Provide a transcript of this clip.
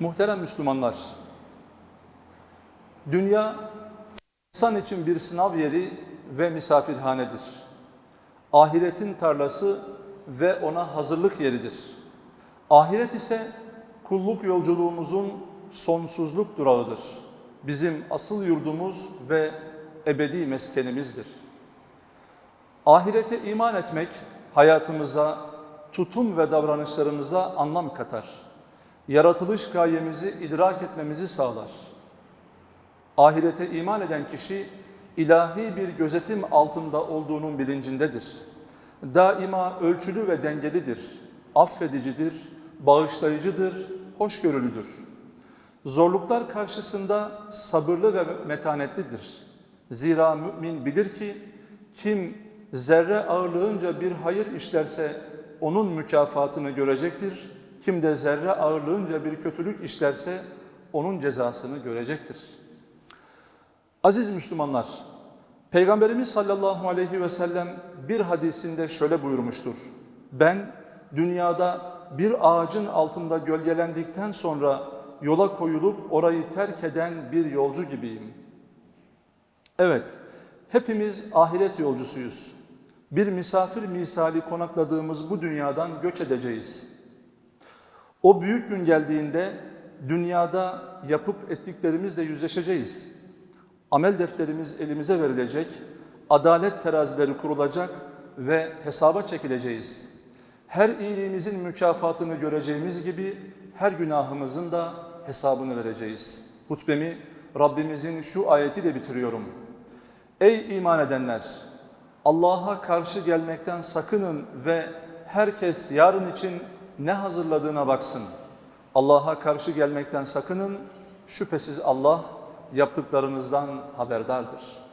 Muhterem Müslümanlar, dünya insan için bir sınav yeri ve misafirhanedir. Ahiretin tarlası ve ona hazırlık yeridir. Ahiret ise kulluk yolculuğumuzun sonsuzluk durağıdır. Bizim asıl yurdumuz ve ebedi meskenimizdir. Ahirete iman etmek hayatımıza, tutum ve davranışlarımıza anlam katar. Yaratılış gayemizi idrak etmemizi sağlar. Ahirete iman eden kişi ilahi bir gözetim altında olduğunun bilincindedir. Daima ölçülü ve dengelidir, affedicidir, bağışlayıcıdır, hoşgörülüdür. Zorluklar karşısında sabırlı ve metanetlidir. Zira mümin bilir ki kim zerre ağırlığınca bir hayır işlerse onun mükafatını görecektir. Kim de zerre ağırlığınca bir kötülük işlerse onun cezasını görecektir. Aziz Müslümanlar, Peygamberimiz sallallahu aleyhi ve sellem bir hadisinde şöyle buyurmuştur. Ben dünyada bir ağacın altında gölgelendikten sonra yola koyulup orayı terk eden bir yolcu gibiyim. Evet, hepimiz ahiret yolcusuyuz. Bir misafir misali konakladığımız bu dünyadan göç edeceğiz. O büyük gün geldiğinde dünyada yapıp ettiklerimizle yüzleşeceğiz. Amel defterimiz elimize verilecek, adalet terazileri kurulacak ve hesaba çekileceğiz. Her iyiliğimizin mükafatını göreceğimiz gibi her günahımızın da hesabını vereceğiz. Hutbemi Rabbimizin şu ayetiyle bitiriyorum. Ey iman edenler! Allah'a karşı gelmekten sakının ve herkes yarın için ne hazırladığına baksın. Allah'a karşı gelmekten sakının, şüphesiz Allah yaptıklarınızdan haberdardır.